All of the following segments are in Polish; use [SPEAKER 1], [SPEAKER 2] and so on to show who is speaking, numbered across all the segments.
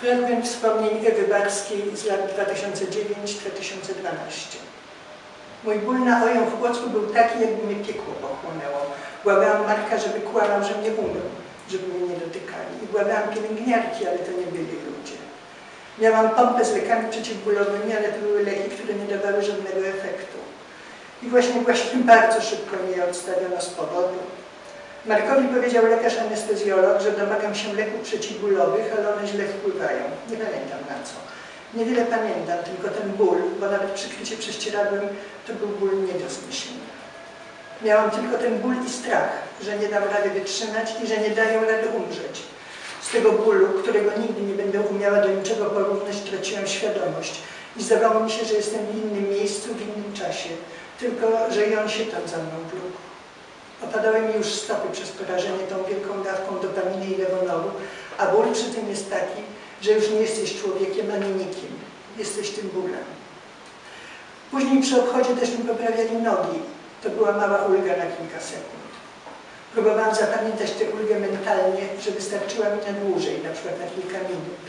[SPEAKER 1] Fragment wspomnień Ewy Barskiej z lat 2009-2012. Mój ból na oją w Płocku był taki, jakby mnie piekło pochłonęło. Błagałam Marka, żeby kłamał, że mnie umył, żeby mnie nie dotykali. I błagałam pielęgniarki, ale to nie byli ludzie. Miałam pompę z lekami przeciwbólowymi, ale to były leki, które nie dawały żadnego efektu. I właśnie, właśnie bardzo szybko mnie odstawiono z powodu. Markowi powiedział lekarz anestezjolog, że domagam się leków przeciwbólowych, ale one źle wpływają. Nie pamiętam na co. Niewiele pamiętam, tylko ten ból, bo nawet przykrycie prześcieradłem to był ból nie do zniesienia. Miałam tylko ten ból i strach, że nie dam rady wytrzymać i że nie dają rady umrzeć. Z tego bólu, którego nigdy nie będę umiała do niczego porównać, traciłam świadomość i zdawało mi się, że jestem w innym miejscu, w innym czasie, tylko że i on się tam za mną wlókł. Opadały mi już stopy przez porażenie tą wielką dawką dopaminy i lewonoru, a ból przy tym jest taki, że już nie jesteś człowiekiem ani nikim. Jesteś tym bólem. Później przy obchodzie też mi poprawiali nogi. To była mała ulga na kilka sekund. Próbowałam zapamiętać tę ulgę mentalnie, że wystarczyła mi na dłużej, na przykład na kilka minut.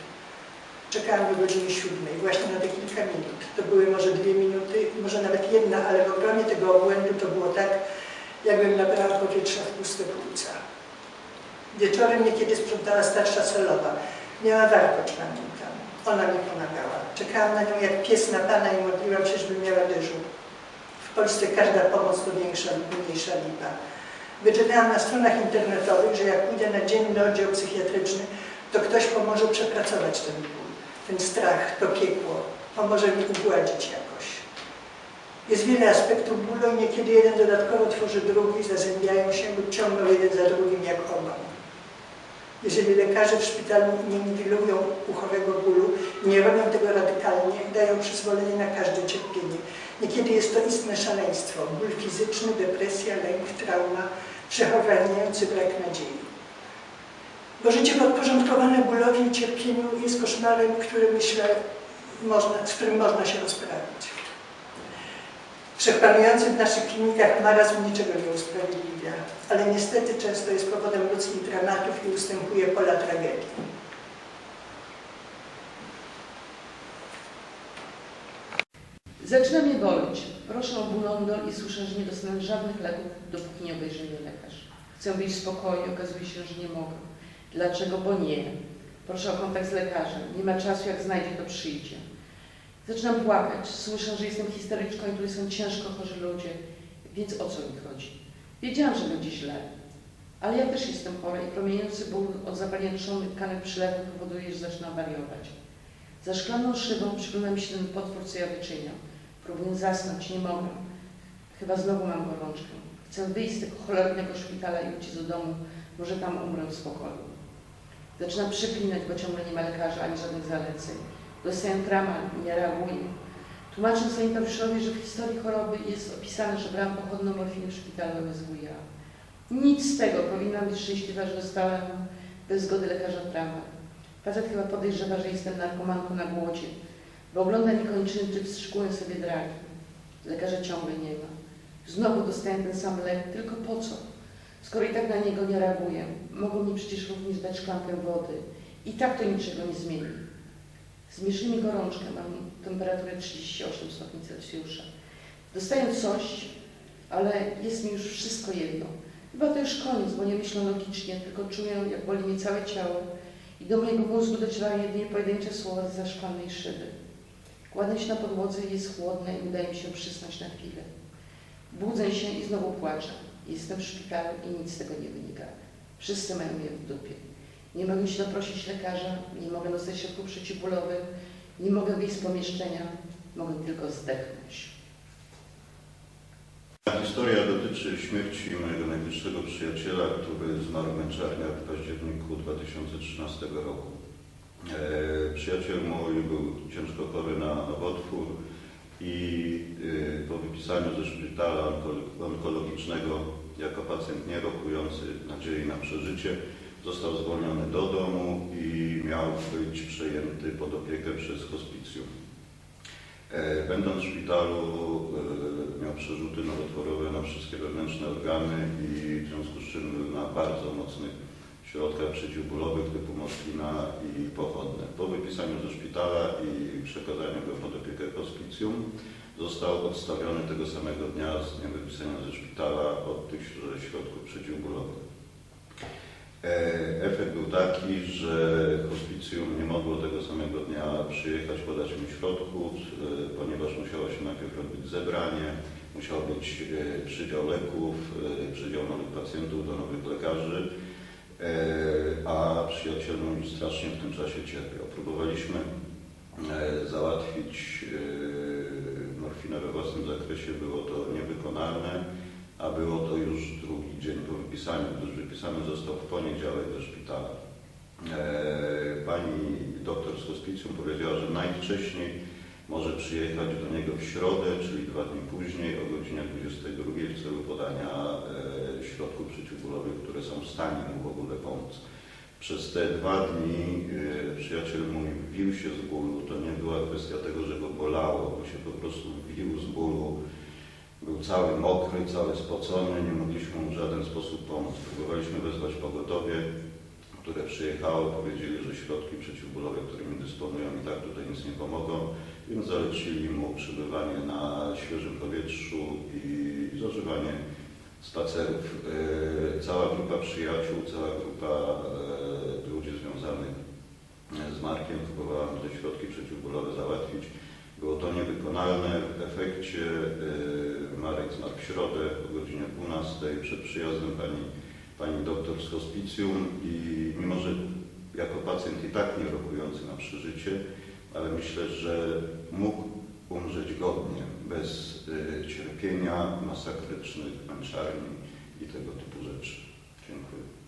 [SPEAKER 1] Czekałam do godziny siódmej, właśnie na te kilka minut. To były może dwie minuty, może nawet jedna, ale w obronie tego obłędu to było tak, jakbym nabrała powietrza w puste płuca. Wieczorem niekiedy sprzątała starsza salowa. Miała warkocz, pamiętam. Ona mi pomagała. Czekałam na nią jak pies na pana i modliłam się, żeby miała dyżur. W Polsce każda pomoc to większa lub mniejsza lipa. Wyczytałam na stronach internetowych, że jak pójdę na dzienny oddział psychiatryczny, to ktoś pomoże przepracować ten ból, ten strach, to piekło. Pomoże mi ugładzić jakoś. Jest wiele aspektów bólu i niekiedy jeden dodatkowo tworzy drugi, zazębiają się lub ciągną jeden za drugim jak ogon. Jeżeli lekarze w szpitalu nie niwelują uchowego bólu, nie robią tego radykalnie, dają przyzwolenie na każde cierpienie. Niekiedy jest to istne szaleństwo, ból fizyczny, depresja, lęk, trauma, przechowający brak nadziei. Bo życie podporządkowane bólowi i cierpieniu jest koszmarem, który myślę, można, z którym można się rozprawić. Wszechpanujący w naszych klinikach marazm niczego nie usprawiedliwia, ale niestety często jest powodem ludzkich dramatów i ustępuje pola tragedii.
[SPEAKER 2] Zaczyna mnie boleć. Proszę o bulondol i słyszę, że nie dostanę żadnych leków, dopóki nie obejrzy mnie lekarz. Chcę być w spokoju, okazuje się, że nie mogę. Dlaczego? Bo nie. Proszę o kontakt z lekarzem. Nie ma czasu, jak znajdzie, to przyjdzie. Zaczynam płakać. Słyszę, że jestem histeryczką i tu są ciężko chorzy ludzie. Więc o co mi chodzi? Wiedziałam, że będzie źle. Ale ja też jestem chora i promieniejący ból od zapalenia trzonek przylewu powoduje, że zaczynam wariować. Za szklaną szybą przygląda mi się ten potwór, co ja wyczyniam. Próbuję zasnąć, nie mogę. Chyba znowu mam gorączkę. Chcę wyjść z tego cholernego szpitala i uciec do domu. Może tam umrę w spokoju. Zaczynam przyklinać, bo ciągle nie ma lekarza ani żadnych zaleceń. Dostaję trauma, nie reaguję. Tłumaczę sanitariuszowi, że w historii choroby jest opisane, że brałam pochodną morfiny w szpitalu MSWiA. Nic z tego. Powinnam być szczęśliwa, że dostałem bez zgody lekarza traumę. Facet chyba podejrzewa, że jestem narkomanką na głodzie, bo ogląda mi kończyny, czy wstrzykuję sobie dragi. Lekarza ciągle nie ma. Znowu dostaję ten sam lek, tylko po co? Skoro i tak na niego nie reaguję, mogą mi przecież również dać szklankę wody. I tak to niczego nie zmieni. Zmierzyli mi gorączkę, mam temperaturę 38 stopni Celsjusza. Dostaję coś, ale jest mi już wszystko jedno. Chyba to już koniec, bo nie myślę logicznie, tylko czuję, jak boli mnie całe ciało i do mojego mózgu docierają jedynie pojedyncze słowa za szklanej szyby. Kładę się na podłodze jest chłodne i udaje mi się przysnąć na chwilę. Budzę się i znowu płaczę. Jestem w szpitalu i nic z tego nie wynika. Wszyscy mają mnie w dupie. Nie mogę się doprosić lekarza, nie mogę dostać środków przeciwbólowych, nie mogę wyjść z pomieszczenia, mogę tylko zdechnąć.
[SPEAKER 3] Ta historia dotyczy śmierci mojego najbliższego przyjaciela, który zmarł w męczarniach w październiku 2013 roku. E, przyjaciel mój był ciężko chory na nowotwór i e, po wypisaniu ze szpitala onko- onkologicznego jako pacjent nie rokujący nadziei na przeżycie został zwolniony do domu i miał być przejęty pod opiekę przez hospicjum. E, Będąc w szpitalu e, miał przerzuty nowotworowe na wszystkie wewnętrzne organy i w związku z czym był na bardzo mocnych środkach przeciwbólowych typu morfina i pochodne. Po wypisaniu ze szpitala i przekazaniu go pod opiekę hospicjum został odstawiony tego samego dnia z dniem wypisania ze szpitala od tych środków przeciwbólowych. E, Efekt był taki, że hospicjum nie mogło tego samego dnia przyjechać, podać mi środków, e, ponieważ musiało się najpierw robić zebranie, musiał być e, przydział leków, przydział nowych pacjentów do nowych lekarzy, a przyjaciel mój strasznie w tym czasie cierpiał. Próbowaliśmy załatwić morfinę we własnym zakresie, było to niewykonalne a było to już drugi dzień po wypisaniu, gdyż wypisany został w poniedziałek ze szpitala. E, Pani doktor z hospicjum powiedziała, że najwcześniej może przyjechać do niego w środę, czyli dwa dni później o godzinie 22 w celu podania e, środków przeciwbólowych, które są w stanie mu w ogóle pomóc. Przez te dwa dni e, przyjaciel mój wił się z bólu. To nie była kwestia tego, że go bolało, bo się po prostu wił z bólu. Był cały mokry, cały spocony, nie mogliśmy mu w żaden sposób pomóc. Próbowaliśmy wezwać pogotowie, które przyjechało, powiedzieli, że środki przeciwbólowe, którymi dysponują i tak tutaj nic nie pomogą, więc zalecili mu przebywanie na świeżym powietrzu i zażywanie spacerów. E, Cała grupa przyjaciół, cała grupa e, ludzi związanych e, z Markiem próbowała te środki przeciwbólowe załatwić. Było to niewykonalne. W efekcie y, Marek zmarł w środę o godzinie 12 przed przyjazdem pani, pani doktor z hospicjum i mimo, że jako pacjent i tak nie rokujący na przeżycie, ale myślę, że mógł umrzeć godnie, bez y, cierpienia, masakrycznych męczarni i tego typu rzeczy. Dziękuję.